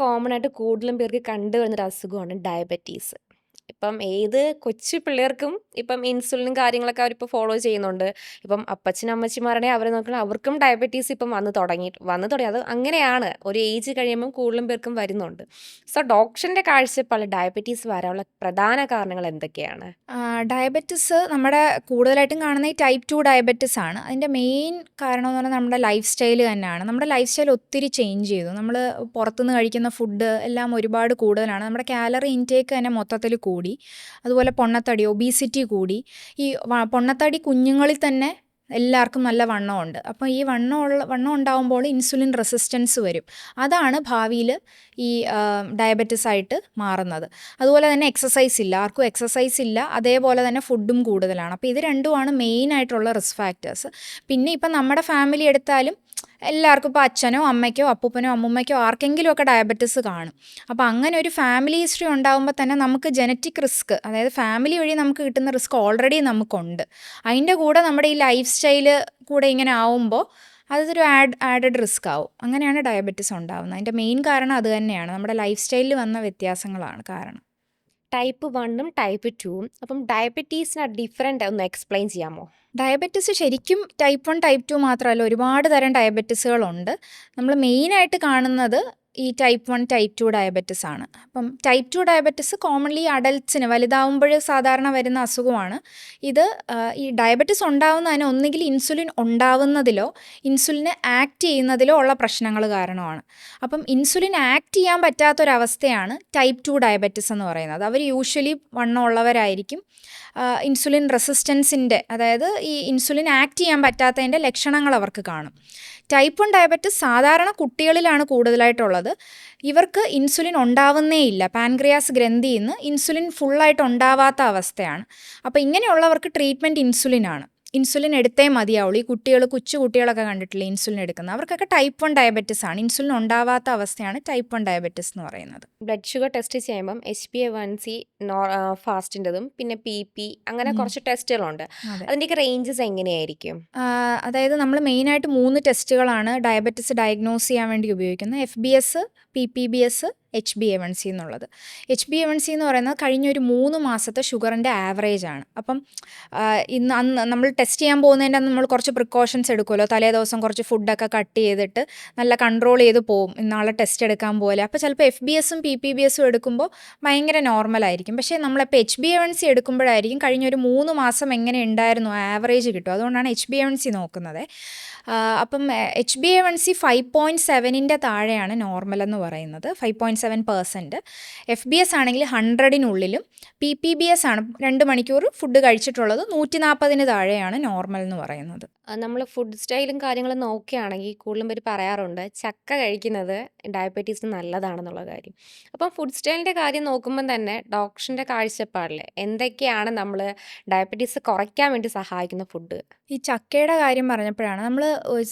Common ആയിട്ട് കൂടുതലും പേർക്ക് കണ്ടുവരുന്നൊരു അസുഖമാണ് ഡയബറ്റീസ്. ഇപ്പം ഏത് കൊച്ചു പിള്ളേർക്കും ഇപ്പം ഇൻസുലിനും കാര്യങ്ങളൊക്കെ അവരിപ്പോൾ ഫോളോ ചെയ്യുന്നുണ്ട്. ഇപ്പം അപ്പച്ചനും അമ്മച്ചിമാരുടെ അവരെ നോക്കണം അവർക്കും ഡയബറ്റീസ് ഇപ്പം വന്ന് തുടങ്ങി വന്ന് തുടങ്ങി. അത് അങ്ങനെയാണ്. ഒരു ഏജ് കഴിയുമ്പം കൂടുതലും പേർക്കും വരുന്നുണ്ട്. സോ ഡോക്ടറിന്റെ കാഴ്ചപ്പാട് ഡയബറ്റീസ് വരാനുള്ള പ്രധാന കാരണങ്ങൾ എന്തൊക്കെയാണ്? ഡയബറ്റീസ് നമ്മുടെ കൂടുതലായിട്ടും കാണുന്ന ഈ ടൈപ്പ് ടു ഡയബറ്റീസ് ആണ്. അതിന്റെ മെയിൻ കാരണം എന്ന് പറഞ്ഞാൽ നമ്മുടെ ലൈഫ് സ്റ്റൈൽ തന്നെയാണ്. നമ്മുടെ ലൈഫ് സ്റ്റൈൽ ഒത്തിരി ചേഞ്ച് ചെയ്തു. നമ്മൾ പുറത്തുനിന്ന് കഴിക്കുന്ന ഫുഡ് എല്ലാം ഒരുപാട് കൂടുതലാണ്. നമ്മുടെ കാലറി ഇൻടേക്ക് തന്നെ മൊത്തത്തിൽ. അതുപോലെ പൊണ്ണത്തടി ഒബീസിറ്റി കൂടി. ഈ പൊണ്ണത്തടി കുഞ്ഞുങ്ങളിൽ തന്നെ എല്ലാവർക്കും നല്ല വണ്ണമുണ്ട്. അപ്പോൾ ഈ വണ്ണമുള്ള വണ്ണം ഉണ്ടാകുമ്പോൾ ഇൻസുലിൻ റെസിസ്റ്റൻസ് വരും. അതാണ് ഭാവിയിൽ ഈ ഡയബറ്റിസ് ആയിട്ട് മാറുന്നത്. അതുപോലെ തന്നെ എക്സസൈസ് ഇല്ല. ആർക്കും എക്സസൈസ് ഇല്ല. അതേപോലെ തന്നെ ഫുഡും കൂടുതലാണ്. അപ്പോൾ ഇത് രണ്ടുമാണ് മെയിൻ ആയിട്ടുള്ള റിസ്ക് ഫാക്ടേഴ്സ്. പിന്നെ ഇപ്പം നമ്മുടെ ഫാമിലി എടുത്താലും എല്ലാവർക്കും ഇപ്പോൾ അച്ഛനോ അമ്മയ്ക്കോ അപ്പൂപ്പനോ അമ്മൂമ്മയ്ക്കോ ആർക്കെങ്കിലും ഒക്കെ ഡയബറ്റിസ് കാണും. അപ്പോൾ അങ്ങനെ ഒരു ഫാമിലി ഹിസ്റ്ററി ഉണ്ടാകുമ്പോൾ തന്നെ നമുക്ക് ജനറ്റിക് റിസ്ക് അതായത് ഫാമിലി വഴി നമുക്ക് കിട്ടുന്ന റിസ്ക് ഓൾറെഡി നമുക്കുണ്ട്. അതിന്റെ കൂടെ നമ്മുടെ ഈ ലൈഫ് സ്റ്റൈൽ കൂടെ ഇങ്ങനെ ആവുമ്പോൾ അതൊരു ആഡ് ആഡഡ് റിസ്ക് ആവും. അങ്ങനെയാണ് ഡയബറ്റിസ് ഉണ്ടാകുന്നത് അതിന്റെ മെയിൻ കാരണം അത് തന്നെയാണ്. നമ്മുടെ ലൈഫ് സ്റ്റൈലിൽ വന്ന വ്യത്യാസങ്ങളാണ് കാരണം. ടൈപ്പ് വണ്ണും ടൈപ്പ് ടൂവും അപ്പം ഡയബറ്റീസിന് ഡിഫറെന്റ് ഒന്ന് എക്സ്പ്ലെയിൻ ചെയ്യാമോ? ഡയബറ്റിസ് ശരിക്കും ടൈപ്പ് വൺ ടൈപ്പ് ടു മാത്രമല്ല ഒരുപാട് തരം ഡയബറ്റിസുകളുണ്ട്. നമ്മൾ മെയിനായിട്ട് കാണുന്നത് ഈ type one type two diabetes ആണ്. അപ്പം ടൈപ്പ് ടു ഡയബറ്റിസ് കോമൺലി അഡൽട്ട്സിന് വലുതാവുമ്പോൾ സാധാരണ വരുന്ന അസുഖമാണ്. ഇത് ഈ ഡയബറ്റിസ് ഉണ്ടാവുന്നതിന് ഒന്നുകിൽ ഇൻസുലിൻ ഉണ്ടാവുന്നതിലോ ഇൻസുലിന് ആക്ട് ചെയ്യുന്നതിലോ ഉള്ള പ്രശ്നങ്ങൾ കാരണമാണ്. അപ്പം ഇൻസുലിൻ ആക്ട് ചെയ്യാൻ പറ്റാത്തൊരവസ്ഥയാണ് ടൈപ്പ് ടു ഡയബറ്റിസ് എന്ന് പറയുന്നത്. അവർ യൂഷ്വലി വണ്ണം ഉള്ളവരായിരിക്കും. ഇൻസുലിൻ റെസിസ്റ്റൻസിന്റെ അതായത് ഈ ഇൻസുലിൻ ആക്ട് ചെയ്യാൻ പറ്റാത്തതിന്റെ ലക്ഷണങ്ങൾ അവർക്ക് കാണും. ടൈപ്പ് വൺ ഡയബറ്റിസ് സാധാരണ കുട്ടികളിലാണ് കൂടുതലായിട്ടുള്ളത്. ഇവർക്ക് ഇൻസുലിൻ ഉണ്ടാവുന്നേ ഇല്ല പാൻക്രിയാസ് ഗ്രന്ഥിയിൽ നിന്ന് ഇൻസുലിൻ ഫുള്ളായിട്ട് ഉണ്ടാവാത്ത അവസ്ഥയാണ്. അപ്പോൾ ഇങ്ങനെയുള്ളവർക്ക് ട്രീറ്റ്മെന്റ് ഇൻസുലിനാണ്. ഇൻസുലിൻ എടുത്തേ മതിയാവുള്ളൂ. ഈ കുട്ടികൾ കൊച്ചു കുട്ടികളൊക്കെ കണ്ടിട്ടില്ലേ ഇൻസുലിൻ എടുക്കുന്നത്. അവർക്കൊക്കെ ടൈപ്പ് വൺ ഡയബറ്റിസ് ആണ്. ഇൻസുലിൻ ഉണ്ടാവാത്ത അവസ്ഥയാണ് ടൈപ്പ് വൺ ഡയബറ്റിസ് എന്ന് പറയുന്നത്. ബ്ലഡ് ഷുഗർ ടെസ്റ്റ് ചെയ്യുമ്പം HbA1c നോ സി ഫാസ്റ്റിന്റെതും പിന്നെ പി പി അങ്ങനെ കുറച്ച് ടെസ്റ്റുകളുണ്ട്. അതെ. അതിന്റെയൊക്കെ റേഞ്ചസ് എങ്ങനെയായിരിക്കും? അതായത് നമ്മൾ മെയിനായിട്ട് മൂന്ന് ടെസ്റ്റുകളാണ് ഡയബറ്റിസ് ഡയഗ്നോസ് ചെയ്യാൻ വേണ്ടി ഉപയോഗിക്കുന്നത്. എഫ്ബിഎസ്, പിപിബിഎസ്, എച്ച്ബിഎ1സി എന്നുള്ളത്. H B A one C എന്ന് പറയുന്നത് കഴിഞ്ഞ ഒരു മൂന്ന് മാസത്തെ ഷുഗറിന്റെ ആവറേജ് ആണ്. അപ്പം ഇന്ന് അന്ന് നമ്മൾ ടെസ്റ്റ് ചെയ്യാൻ പോകുന്നതിന്റെ അന്ന് നമ്മൾ കുറച്ച് പ്രിക്കോഷൻസ് എടുക്കുമല്ലോ. തലേദിവസം കുറച്ച് ഫുഡൊക്കെ കട്ട് ചെയ്തിട്ട് നല്ല കൺട്രോൾ ചെയ്ത് പോകും ഇന്നാളെ ടെസ്റ്റ് എടുക്കാൻ പോലെ. അപ്പോൾ ചിലപ്പോൾ എഫ് ബി എസും പി പി ബി എസും എടുക്കുമ്പോൾ ഭയങ്കര നോർമലായിരിക്കും. പക്ഷേ നമ്മളിപ്പോൾ H B A one C എടുക്കുമ്പോഴായിരിക്കും കഴിഞ്ഞ ഒരു 3 മാസം എങ്ങനെ ഉണ്ടായിരുന്നു ആവറേജ് കിട്ടും. അതുകൊണ്ടാണ് H B A one C നോക്കുന്നത്. അപ്പം H B A one C 5.7ന്റെ താഴെയാണ് നോർമൽ എന്ന് പറയുന്നത്. Five point seven percent F B S ആണെങ്കിൽ ഹൺഡ്രഡിനുള്ളിലും പി പി ബി എസ് ആണ് രണ്ട് മണിക്കൂർ ഫുഡ് കഴിച്ചിട്ടുള്ളത് 140ന് താഴെയാണ് നോർമൽ എന്ന് പറയുന്നത്. നമ്മൾ ഫുഡ് സ്റ്റൈലും കാര്യങ്ങളും നോക്കുകയാണെങ്കിൽ കൂടുതലും പേര് പറയാറുണ്ട് ചക്ക കഴിക്കുന്നത് ഡയബറ്റീസിന് നല്ലതാണെന്നുള്ള കാര്യം. അപ്പം ഫുഡ് സ്റ്റൈലിന്റെ കാര്യം നോക്കുമ്പം തന്നെ ഡോക്ടറിന്റെ കാഴ്ചപ്പാടിൽ എന്തൊക്കെയാണ് നമ്മൾ ഡയബറ്റീസ് കുറയ്ക്കാൻ വേണ്ടി സഹായിക്കുന്ന ഫുഡ്? ഈ ചക്കയുടെ കാര്യം പറഞ്ഞപ്പോഴാണ് നമ്മൾ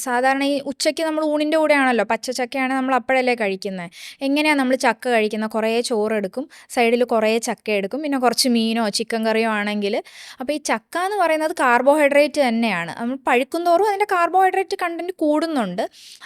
സാധാരണ ഈ ഉച്ചയ്ക്ക് നമ്മൾ ഊണിന്റെ കൂടെയാണല്ലോ പച്ചച്ചക്കയാണ് നമ്മൾ അപ്പോഴല്ലേ കഴിക്കുന്നത്. എങ്ങനെയാണ് നമ്മൾ ചക്ക കഴിക്കുന്നത്? കുറേ ചോറെടുക്കും. സൈഡിൽ കുറേ ചക്ക എടുക്കും. പിന്നെ കുറച്ച് മീനോ ചിക്കൻ കറിയോ ആണെങ്കിൽ അപ്പോൾ ഈ ചക്ക എന്ന് പറയുന്നത് കാർബോഹൈഡ്രേറ്റ് തന്നെയാണ്. നമ്മൾ പഴുക്കുംതോറും അതിന്റെ കാർബോഹൈഡ്രേറ്റ് കണ്ടന്റ് കൂടുന്നുണ്ട്.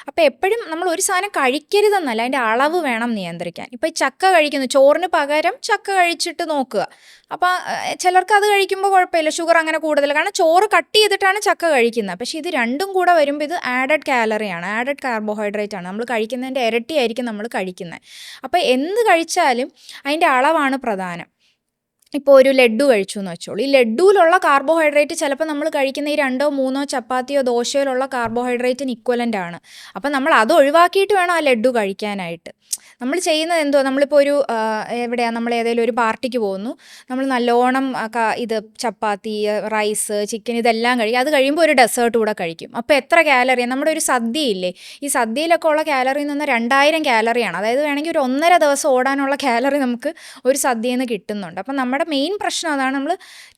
അപ്പോൾ എപ്പോഴും നമ്മൾ ഒരു സാധനം കഴിക്കരുതെന്നല്ല അതിന്റെ അളവ് വേണം നിയന്ത്രിക്കാൻ. ഇപ്പോൾ ഈ ചക്ക കഴിക്കുന്നു ചോറിന് പകരം ചക്ക കഴിച്ചിട്ട് നോക്കുക. അപ്പോൾ ചിലർക്ക് അത് കഴിക്കുമ്പോൾ കുഴപ്പമില്ല. ഷുഗർ അങ്ങനെ കൂടുതൽ കാരണം ചോറ് കട്ട് ചെയ്തിട്ടാണ് ചക്ക കഴിക്കുന്നത്. പക്ഷേ ഇത് രണ്ടും കൂടെ വരുമ്പോൾ ഇത് ആഡഡ് കാലറിയാണ്. ആഡഡ് കാർബോഹൈഡ്രേറ്റ് ആണ്. നമ്മൾ കഴിക്കുന്നതിന്റെ ഇരട്ടിയായിരിക്കും നമ്മൾ കഴിക്കുന്നത്. അപ്പോൾ എന്ത് കഴിച്ചാലും അതിന്റെ അളവാണ് പ്രധാനം. ഇപ്പോൾ ഒരു ലഡ്ഡു കഴിച്ചു എന്ന് വെച്ചോളൂ. ഈ ലഡ്ഡുവിലുള്ള കാർബോഹൈഡ്രേറ്റ് ചിലപ്പോൾ നമ്മൾ കഴിക്കുന്ന ഈ 2ഓ 3ഓ ചപ്പാത്തിയോ ദോശയിലുള്ള കാർബോഹൈഡ്രേറ്റിന് ഇക്വലന്റ് ആണ്. അപ്പം നമ്മൾ അത് ഒഴിവാക്കിയിട്ട് വേണം ആ ലഡ്ഡു കഴിക്കാനായിട്ട്. നമ്മൾ ചെയ്യുന്നത് എന്തോ നമ്മളിപ്പോൾ ഒരു എവിടെയാണ് നമ്മൾ ഏതെങ്കിലും ഒരു പാർട്ടിക്ക് പോകുന്നു. നമ്മൾ നല്ലോണം ഇത് ചപ്പാത്തി, റൈസ്, ചിക്കൻ ഇതെല്ലാം കഴിക്കും. അത് കഴിയുമ്പോൾ ഒരു ഡെസേർട്ട് കൂടെ കഴിക്കും. അപ്പോൾ എത്ര കാലറിയാണ് നമ്മുടെ ഒരു സദ്യയില്ലേ ഈ സദ്യയിലൊക്കെ ഉള്ള കാലറി എന്ന് പറഞ്ഞാൽ 2000 കാലറിയാണ്. അതായത് വേണമെങ്കിൽ ഒരു ഒന്നര ദിവസം ഓടാനുള്ള കാലറി നമുക്ക് ഒരു സദ്യയിൽ നിന്ന് കിട്ടുന്നുണ്ട്. അപ്പം നമ്മുടെ മെയിൻ പ്രശ്നം അതാണ് നമ്മൾ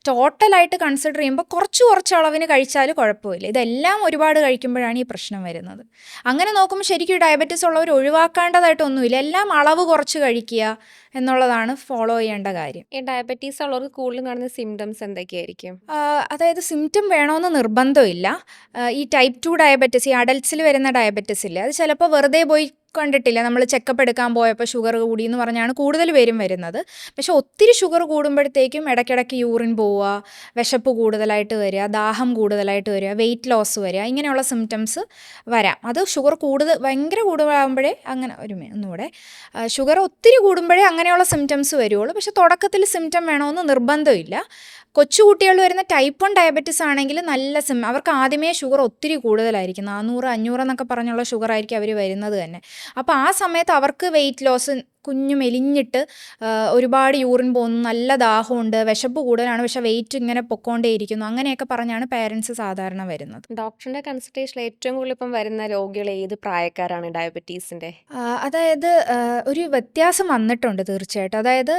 ടോട്ടലായിട്ട് കൺസിഡർ ചെയ്യുമ്പോൾ കുറച്ച് കുറച്ച് അളവിന് കഴിച്ചാൽ കുഴപ്പമില്ല. ഇതെല്ലാം ഒരുപാട് കഴിക്കുമ്പോഴാണ് ഈ പ്രശ്നം വരുന്നത്. അങ്ങനെ നോക്കുമ്പോൾ ശരിക്കും ഡയബറ്റിസ് ഉള്ളവർ ഒഴിവാക്കേണ്ടതായിട്ടൊന്നുമില്ല. എല്ലാം അളവ് കുറച്ച് കഴിക്കുക എന്നുള്ളതാണ് ഫോളോ ചെയ്യേണ്ട കാര്യം. ഈ ഡയബറ്റീസ് ഉള്ളവർക്ക് കൂടുതലും കാണുന്ന സിംറ്റംസ് എന്തൊക്കെയായിരിക്കും? അതായത് സിംറ്റം വേണമെന്ന് നിർബന്ധമില്ല. ഈ ടൈപ്പ് ടു ഡയബറ്റിസ് ഈ അഡൾട്ട്സിൽ വരുന്ന ഡയബറ്റിസ് ഇല്ലേ അത് ചിലപ്പോൾ വെറുതെ പോയി കണ്ടിട്ടില്ലേ. നമ്മൾ ചെക്കപ്പ് എടുക്കാൻ പോയപ്പോൾ ഷുഗർ കൂടി എന്ന് പറഞ്ഞാണ് കൂടുതൽ പേരും വരുന്നത്. പക്ഷെ ഒത്തിരി ഷുഗർ കൂടുമ്പോഴത്തേക്കും ഇടയ്ക്കിടയ്ക്ക് യൂറിൻ പോവുക വിശപ്പ് കൂടുതലായിട്ട് വരിക ദാഹം കൂടുതലായിട്ട് വരിക വെയിറ്റ് ലോസ് വരിക ഇങ്ങനെയുള്ള സിംറ്റംസ് വരാം. അത് ഷുഗർ കൂടുതൽ ഭയങ്കര കൂടുതലാകുമ്പോഴേ അങ്ങനെ ഒരു ഒന്നുകൂടെ ഷുഗർ ഒത്തിരി കൂടുമ്പോഴേ അങ്ങനെയുള്ള സിംറ്റംസ് വരുള്ളൂ പക്ഷെ തുടക്കത്തിൽ സിംറ്റം വേണമെന്ന് നിർബന്ധമില്ല. കൊച്ചുകുട്ടികൾ വരുന്ന ടൈപ്പ് വൺ ഡയബറ്റിസ് ആണെങ്കിൽ നല്ല സിം അവർക്ക് ആദ്യമേ ഷുഗർ ഒത്തിരി കൂടുതലായിരിക്കും. നാനൂറ് അഞ്ഞൂറ് എന്നൊക്കെ പറഞ്ഞുള്ള ഷുഗർ ആയിരിക്കും അവർ വരുന്നത് തന്നെ. അപ്പോൾ ആ സമയത്ത് അവർക്ക് വെയിറ്റ് ലോസ് കുഞ്ഞു മെലിഞ്ഞിട്ട് ഒരുപാട് യൂറിൻ പോകുന്നു നല്ല ദാഹമുണ്ട് വിശപ്പ് കൂടുതലാണ് പക്ഷേ വെയിറ്റ് ഇങ്ങനെ പൊക്കോണ്ടേയിരിക്കുന്നു. അങ്ങനെയൊക്കെ പറഞ്ഞാണ് പേരൻസ് സാധാരണ വരുന്നത്. ഡോക്ടറിന്റെ കൺസൾട്ടേഷനിൽ ഏറ്റവും കൂടുതൽ ഇപ്പം വരുന്ന രോഗികൾ ഏത് പ്രായക്കാരാണ് ഡയബറ്റീസിന്റെ അതായത് ഒരു വ്യത്യാസം വന്നിട്ടുണ്ട് തീർച്ചയായിട്ടും. അതായത്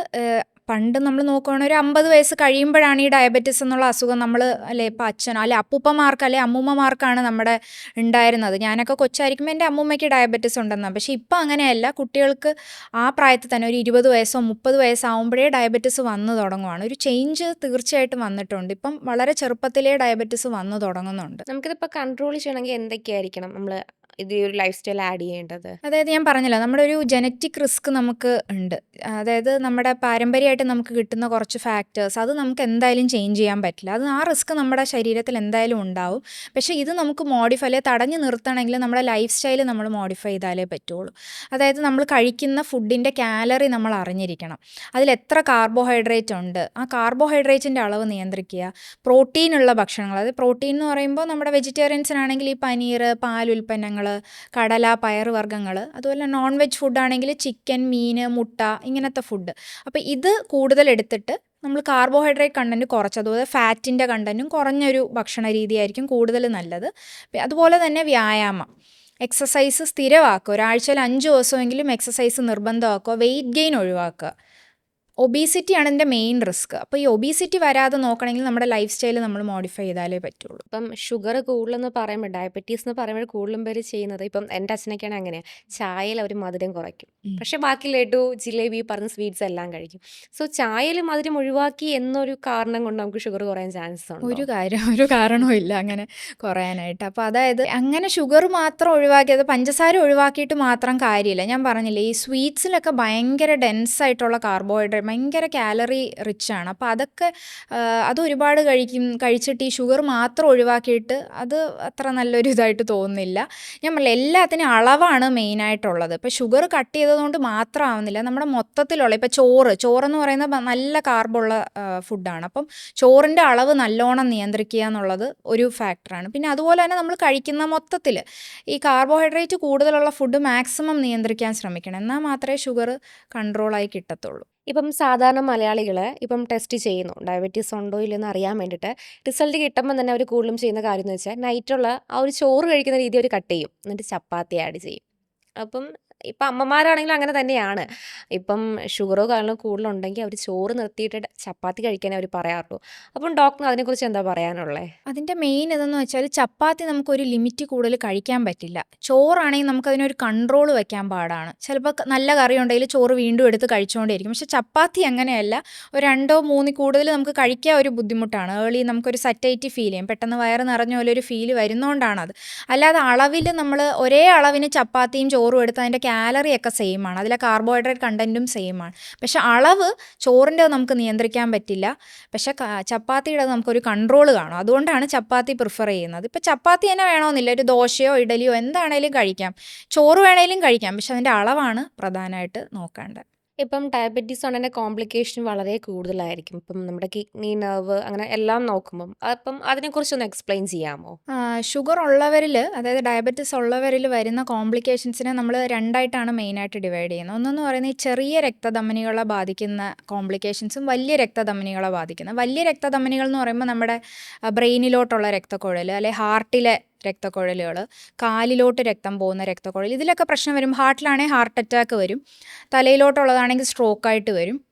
പണ്ട് നമ്മൾ നോക്കുകയാണെങ്കിൽ ഒരു അമ്പത് വയസ്സ് കഴിയുമ്പോഴാണ് ഈ ഡയബറ്റിസ് എന്നുള്ള അസുഖം നമ്മൾ അല്ലെ ഇപ്പം അച്ഛനോ അല്ലെ അപ്പൂപ്പമാർക്ക് അല്ലെ അമ്മൂമ്മമാർക്കാണ് നമ്മുടെ ഉണ്ടായിരുന്നത്. ഞാനൊക്കെ കൊച്ചായിരിക്കുമ്പോൾ എന്റെ അമ്മൂമ്മയ്ക്ക് ഡയബറ്റിസ് ഉണ്ടെന്നാണ്. പക്ഷേ ഇപ്പം അങ്ങനെയല്ല. കുട്ടികൾക്ക് ആ പ്രായത്തിൽ തന്നെ ഒരു ഇരുപത് വയസ്സോ മുപ്പത് വയസ്സാവുമ്പോഴേ ഡയബറ്റിസ് വന്നു തുടങ്ങുവാണ്. ഒരു ചേഞ്ച് തീർച്ചയായിട്ടും വന്നിട്ടുണ്ട്. ഇപ്പം വളരെ ചെറുപ്പത്തിലേ ഡയബറ്റിസ് വന്നു തുടങ്ങുന്നുണ്ട്. നമുക്കിതിപ്പോൾ കൺട്രോൾ ചെയ്യണമെങ്കിൽ എന്തൊക്കെയായിരിക്കണം? നമ്മൾ ഇത് ഒരു ലൈഫ് സ്റ്റൈൽ ആഡ് ചെയ്യേണ്ടത്? അതായത് ഞാൻ പറഞ്ഞല്ലോ നമ്മുടെ ഒരു ജനറ്റിക് റിസ്ക് നമുക്ക് ഉണ്ട്. അതായത് നമ്മുടെ പാരമ്പര്യമായിട്ട് നമുക്ക് കിട്ടുന്ന കുറച്ച് ഫാക്ടേഴ്സ് അത് നമുക്ക് എന്തായാലും ചേഞ്ച് ചെയ്യാൻ പറ്റില്ല. അത് ആ റിസ്ക് നമ്മുടെ ശരീരത്തിൽ എന്തായാലും ഉണ്ടാവും. പക്ഷേ ഇത് നമുക്ക് മോഡിഫൈ അല്ലെങ്കിൽ തടഞ്ഞു നിർത്തണമെങ്കിൽ നമ്മുടെ ലൈഫ് സ്റ്റൈൽ നമ്മൾ മോഡിഫൈ ചെയ്താലേ പറ്റുള്ളൂ. അതായത് നമ്മൾ കഴിക്കുന്ന ഫുഡിന്റെ കാലറി നമ്മൾ അറിഞ്ഞിരിക്കണം. അതിൽ എത്ര കാർബോഹൈഡ്രേറ്റ് ഉണ്ട്? ആ കാർബോഹൈഡ്രേറ്റിന്റെ അളവ് നിയന്ത്രിക്കുക. പ്രോട്ടീനുള്ള ഭക്ഷണങ്ങൾ അതായത് പ്രോട്ടീൻ എന്ന് പറയുമ്പോൾ നമ്മുടെ വെജിറ്റേറിയൻസിനാണെങ്കിൽ ഈ പനീർ പാലുൽപ്പന്നങ്ങൾ കടല പയർ വർഗങ്ങൾ അതുപോലെ നോൺ വെജ് ഫുഡാണെങ്കിൽ ചിക്കൻ മീൻ മുട്ട ഇങ്ങനത്തെ ഫുഡ് അപ്പോൾ ഇത് കൂടുതൽ എടുത്തിട്ട് നമ്മൾ കാർബോഹൈഡ്രേറ്റ് കണ്ടന്റ് കുറച്ച് അതുപോലെ ഫാറ്റിന്റെ കണ്ടന്റും കുറഞ്ഞൊരു ഭക്ഷണ രീതിയായിരിക്കും കൂടുതൽ നല്ലത്. അതുപോലെ തന്നെ വ്യായാമം. എക്സസൈസ് സ്ഥിരമാക്കുക. ഒരാഴ്ചയിൽ അഞ്ച് ദിവസമെങ്കിലും എക്സസൈസ് നിർബന്ധമാക്കുക. വെയിറ്റ് ഗെയിൻ ഒഴിവാക്കുക. ഒബീസിറ്റി ആണ് ഇതിന്റെ മെയിൻ റിസ്ക് അപ്പോൾ ഈ ഒബീസിറ്റി വരാതെ നോക്കണമെങ്കിൽ നമ്മുടെ ലൈഫ് സ്റ്റൈൽ നമ്മൾ മോഡിഫൈ ചെയ്താലേ പറ്റുള്ളൂ. ഇപ്പം ഷുഗർ കൂടുതലെന്ന് പറയുമ്പോൾ ഡയബറ്റീസ് എന്ന് പറയുമ്പോൾ കൂടുതലും പേര് ചെയ്യുന്നത് ഇപ്പം എന്റെ അച്ഛനൊക്കെയാണ് അങ്ങനെയാണ് ചായയിൽ അവർ മധുരം കുറയ്ക്കും. പക്ഷേ ബാക്കി ലഡു ജിലേബി പറഞ്ഞ സ്വീറ്റ്സ് എല്ലാം കഴിക്കും. സോ ചായയിൽ മധുരം ഒഴിവാക്കി എന്നൊരു കാരണം കൊണ്ട് നമുക്ക് ഷുഗർ കുറയാൻ ചാൻസ് ഉണ്ട്? ഒരു കാര്യം ഒരു കാരണവും ഇല്ല അങ്ങനെ കുറയാനായിട്ട്. അപ്പോൾ അതായത് അങ്ങനെ ഷുഗർ മാത്രം ഒഴിവാക്കിയത് പഞ്ചസാര ഒഴിവാക്കിയിട്ട് മാത്രം കാര്യമില്ല. ഞാൻ പറഞ്ഞില്ലേ ഈ സ്വീറ്റ്സിലൊക്കെ ഭയങ്കര ഡെൻസ് ആയിട്ടുള്ള കാർബോഹൈഡ്രേറ്റ് ഭയങ്കര കാലറി റിച്ച് ആണ്. അപ്പോൾ അതൊക്കെ അത് ഒരുപാട് കഴിക്കും കഴിച്ചിട്ട് ഈ ഷുഗർ മാത്രം ഒഴിവാക്കിയിട്ട് അത് അത്ര നല്ലൊരു ഇതായിട്ട് തോന്നുന്നില്ല. ഞാൻ പറഞ്ഞില്ല എല്ലാത്തിനും അളവാണ് മെയിനായിട്ടുള്ളത് ഇപ്പോൾ ഷുഗർ കട്ട് ചെയ്തതുകൊണ്ട് മാത്രം ആവുന്നില്ല. നമ്മുടെ മൊത്തത്തിലുള്ള ഇപ്പോൾ ചോറ് ചോറെന്ന് പറയുന്ന നല്ല കാർബുള്ള ഫുഡാണ് അപ്പം ചോറിന്റെ അളവ് നല്ലോണം നിയന്ത്രിക്കുക എന്നുള്ളത് ഒരു ഫാക്ടറാണ് പിന്നെ അതുപോലെ തന്നെ നമ്മൾ കഴിക്കുന്ന മൊത്തത്തിൽ ഈ കാർബോഹൈഡ്രേറ്റ് കൂടുതലുള്ള ഫുഡ് മാക്സിമം നിയന്ത്രിക്കാൻ ശ്രമിക്കണം. എന്നാൽ മാത്രമേ ഷുഗർ കൺട്രോളായി കിട്ടത്തുള്ളൂ. ഇപ്പം സാധാരണ മലയാളികൾ ഇപ്പം ടെസ്റ്റ് ചെയ്യുന്നു. ഡയബറ്റീസ് ഉണ്ടോ ഇല്ലെന്ന് അറിയാൻ വേണ്ടിയിട്ട് റിസൾട്ട് കിട്ടുമ്പോൾ തന്നെ അവർ കൂടുതലും ചെയ്യുന്ന കാര്യം എന്ന് വെച്ചാൽ നൈറ്റുള്ള ആ ഒരു ചോറ് കഴിക്കുന്ന രീതി അവർ കട്ട് ചെയ്യും. എന്നിട്ട് ചപ്പാത്തി ആഡ് ചെയ്യും. അപ്പം ഇപ്പം അമ്മമാരാണെങ്കിലും അങ്ങനെ തന്നെയാണ്. ഇപ്പം ഷുഗറോ കാര്യങ്ങളോ കൂടുതലുണ്ടെങ്കിൽ അവർ ചോറ് നിർത്തിയിട്ട് ചപ്പാത്തി കഴിക്കാൻ അവർ പറയാറുള്ളൂ. അപ്പം ഡോക്ടർ അതിനെക്കുറിച്ച് എന്താ പറയാനുള്ളത് അതിന്റെ മെയിൻ ഇതെന്ന് വെച്ചാൽ ചപ്പാത്തി നമുക്കൊരു ലിമിറ്റ് കൂടുതൽ കഴിക്കാൻ പറ്റില്ല. ചോറാണെങ്കിൽ നമുക്കതിനൊരു കൺട്രോൾ വെക്കാൻ പാടാണ്. ചിലപ്പോൾ നല്ല കറി ഉണ്ടെങ്കിൽ ചോറ് വീണ്ടും എടുത്ത് കഴിച്ചുകൊണ്ടേയിരിക്കും പക്ഷെ ചപ്പാത്തി അങ്ങനെയല്ല. ഒരു രണ്ടോ മൂന്നി കൂടുതൽ നമുക്ക് കഴിക്കാൻ ഒരു ബുദ്ധിമുട്ടാണ്. ഏർലി നമുക്കൊരു സറ്റൈറ്റി ഫീൽ ചെയ്യും. പെട്ടെന്ന് വയറ് നിറഞ്ഞ പോലെ ഒരു ഫീൽ വരുന്നതുകൊണ്ടാണ് അത് അല്ലാതെ അളവിൽ നമ്മൾ ഒരേ അളവിന് ചപ്പാത്തിയും ചോറും എടുത്ത് അതിന്റെ കാലറി ഒക്കെ സെയിം ആണ്. അതിലെ കാർബോഹൈഡ്രേറ്റ് കണ്ടന്റും സെയിം ആണ്. പക്ഷെ അളവ് ചോറിന്റെ നമുക്ക് നിയന്ത്രിക്കാൻ പറ്റില്ല. പക്ഷേ ചപ്പാത്തിയുടെ നമുക്കൊരു കൺട്രോൾ കാണും. അതുകൊണ്ടാണ് ചപ്പാത്തി പ്രിഫർ ചെയ്യുന്നത്. ഇപ്പോൾ ചപ്പാത്തി തന്നെ വേണമെന്നില്ല ഒരു ദോശയോ ഇഡലിയോ എന്താണേലും കഴിക്കാം. ചോറ് വേണേലും കഴിക്കാം. പക്ഷെ അതിന്റെ അളവാണ് പ്രധാനമായിട്ട് നോക്കേണ്ടത്. ഇപ്പം ഡയബറ്റീസ് ഉണ്ടെങ്കിൽ കോംപ്ലിക്കേഷൻ വളരെ കൂടുതലായിരിക്കും. ഇപ്പം നമ്മുടെ കിഡ്നി നെർവ് അങ്ങനെ എല്ലാം നോക്കുമ്പം. അപ്പം അതിനെക്കുറിച്ചൊന്ന് എക്സ്പ്ലെയിൻ ചെയ്യാമോ? ഷുഗർ ഉള്ളവരിൽ അതായത് ഡയബറ്റിസ് ഉള്ളവരിൽ വരുന്ന കോംപ്ലിക്കേഷൻസിനെ നമ്മൾ രണ്ടായിട്ടാണ് മെയിനായിട്ട് ഡിവൈഡ് ചെയ്യുന്നത്. ഒന്നെന്ന് പറയുന്നത് ഈ ചെറിയ രക്തധമനികളെ ബാധിക്കുന്ന കോംപ്ലിക്കേഷൻസും വലിയ രക്തധമനികളെ ബാധിക്കുന്ന. വലിയ രക്തധമനികൾ എന്ന് പറയുമ്പോൾ നമ്മുടെ ബ്രെയിനിലോട്ടുള്ള രക്തക്കുഴൽ അല്ലെ ഹാർട്ടിലെ രക്തക്കുഴലുകൾ കാലിലോട്ട് രക്തം പോകുന്ന രക്തക്കുഴൽ ഇതിലൊക്കെ പ്രശ്നം വരും. ഹാർട്ടിലാണെങ്കിൽ ഹാർട്ട് അറ്റാക്ക് വരും. തലയിലോട്ടുള്ളതാണെങ്കിൽ സ്ട്രോക്കായിട്ട് വരും.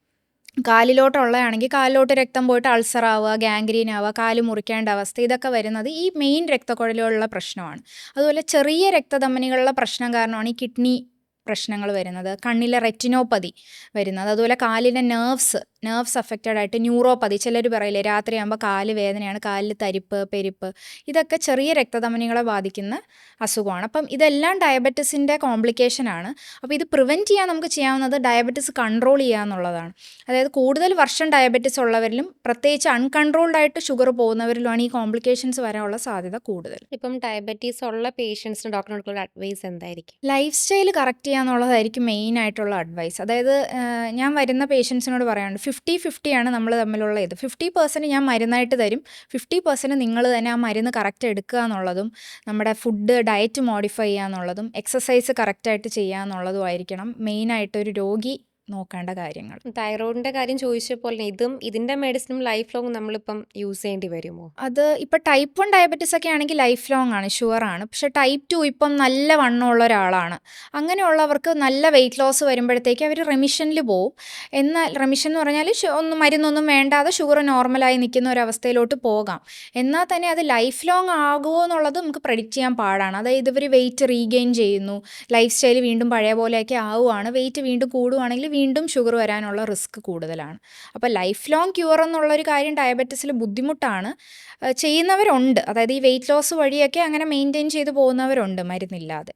കാലിലോട്ടുള്ളതാണെങ്കിൽ കാലിലോട്ട് രക്തം പോയിട്ട് അൾസർ ആവുക ഗാംഗ്രീൻ ആവുക കാൽ മുറിക്കേണ്ട അവസ്ഥ ഇതൊക്കെ വരുന്നത് ഈ മെയിൻ രക്തക്കുഴലുകളുള്ള പ്രശ്നമാണ്. അതുപോലെ ചെറിയ രക്തധമനികളുടെ പ്രശ്നം കാരണമാണ് ഈ കിഡ്നി പ്രശ്നങ്ങൾ വരുന്നത്. കണ്ണിലെ റെറ്റിനോപ്പതി വരുന്നത്. അതുപോലെ കാലിലെ നെർവ്സ് നെർവ്സ് അഫക്റ്റഡ് ആയിട്ട് ന്യൂറോപ്പതി ചിലർ പറയില്ലേ രാത്രിയാകുമ്പോൾ കാൽ വേദനയാണ് കാലിൽ തരിപ്പ് പെരിപ്പ് ഇതൊക്കെ ചെറിയ രക്തധമനികളെ ബാധിക്കുന്ന അസുഖമാണ്. അപ്പം ഇതെല്ലാം ഡയബറ്റിസിന്റെ കോംപ്ലിക്കേഷൻ ആണ്. അപ്പോൾ ഇത് പ്രിവെന്റ് ചെയ്യാൻ നമുക്ക് ചെയ്യാവുന്നത് ഡയബറ്റിസ് കൺട്രോൾ ചെയ്യുക എന്നുള്ളതാണ്. അതായത് കൂടുതൽ വർഷം ഡയബറ്റിസ് ഉള്ളവരിലും പ്രത്യേകിച്ച് അൺകൺട്രോൾഡ് ആയിട്ട് ഷുഗർ പോകുന്നവരിലുമാണ് ഈ കോംപ്ലിക്കേഷൻസ് വരാനുള്ള സാധ്യത കൂടുതൽ. ഇപ്പം ഡയബറ്റീസ് ഉള്ള പേഷ്യൻസിന് ഡോക്ടറിനോടുള്ള അഡ്വൈസ് എന്തായിരിക്കും? ലൈഫ് സ്റ്റൈൽ കറക്റ്റ് ചെയ്യുക എന്നുള്ളതായിരിക്കും മെയിൻ ആയിട്ടുള്ള അഡ്വൈസ് അതായത് ഞാൻ വരുന്ന പേഷ്യൻസിനോട് പറയാറുണ്ട് ഫിഫ്റ്റി ഫിഫ്റ്റിയാണ് നമ്മൾ തമ്മിലുള്ള ഇത്. ഫിഫ്റ്റി പെർസെന്റ് ഞാൻ മരുന്നായിട്ട് തരും. ഫിഫ്റ്റി പെർസെന്റ് നിങ്ങൾ തന്നെ ആ മരുന്ന് കറക്റ്റ് എടുക്കുക എന്നുള്ളതും നമ്മുടെ ഫുഡ് ഡയറ്റ് മോഡിഫൈ ചെയ്യുക എന്നുള്ളതും എക്സസൈസ് കറക്റ്റായിട്ട് ചെയ്യുക എന്നുള്ളതും ആയിരിക്കണം. മെയിനായിട്ട് ഒരു രോഗി നോക്കേണ്ട കാര്യങ്ങൾ. തൈറോയിഡിന്റെ കാര്യം ചോദിച്ചപ്പോൾ ഇതും ഇതിന്റെ മെഡിസിനും ലൈഫ് ലോങ് നമ്മളിപ്പം യൂസ് ചെയ്യേണ്ടി വരുമോ? അത് ഇപ്പൊ ടൈപ്പ് വൺ ഡയബറ്റീസ് ഒക്കെ ആണെങ്കിൽ ലൈഫ് ലോങ് ആണ് ഷുവർ ആണ്. പക്ഷെ ടൈപ്പ് ടു ഇപ്പം നല്ല വണ്ണമുള്ള ഒരാളാണ്. അങ്ങനെയുള്ളവർക്ക് നല്ല വെയിറ്റ് ലോസ് വരുമ്പോഴത്തേക്ക് അവർ റെമിഷനിൽ പോവും. എന്നാൽ റെമിഷൻ എന്ന് പറഞ്ഞാൽ ഒന്നും മരുന്നൊന്നും വേണ്ടാതെ ഷുഗർ നോർമലായി നിൽക്കുന്ന ഒരവസ്ഥയിലോട്ട് പോകാം. എന്നാൽ തന്നെ അത് ലൈഫ് ലോങ് ആകുമോ എന്നുള്ളത് നമുക്ക് പ്രഡിക്റ്റ് ചെയ്യാൻ പാടാണ്. അതായത് ഇവർ വെയിറ്റ് റീഗെയിൻ ചെയ്യുന്നു. ലൈഫ് സ്റ്റൈൽ വീണ്ടും പഴയ പോലെയൊക്കെ ആവുകയാണ് വെയിറ്റ് വീണ്ടും കൂടുവാണെങ്കിൽ വീണ്ടും ഷുഗർ വരാനുള്ള റിസ്ക് കൂടുതലാണ്. അപ്പോൾ ലൈഫ് ലോങ് ക്യൂർ എന്നുള്ളൊരു കാര്യം ഡയബറ്റീസിൽ ബുദ്ധിമുട്ടാണ്. ചെയ്യുന്നവരുണ്ട്. അതായത് ഈ വെയിറ്റ് ലോസ് വഴിയൊക്കെ അങ്ങനെ മെയിന്റെയിൻ ചെയ്ത് പോകുന്നവരുണ്ട് മരുന്നില്ലാതെ.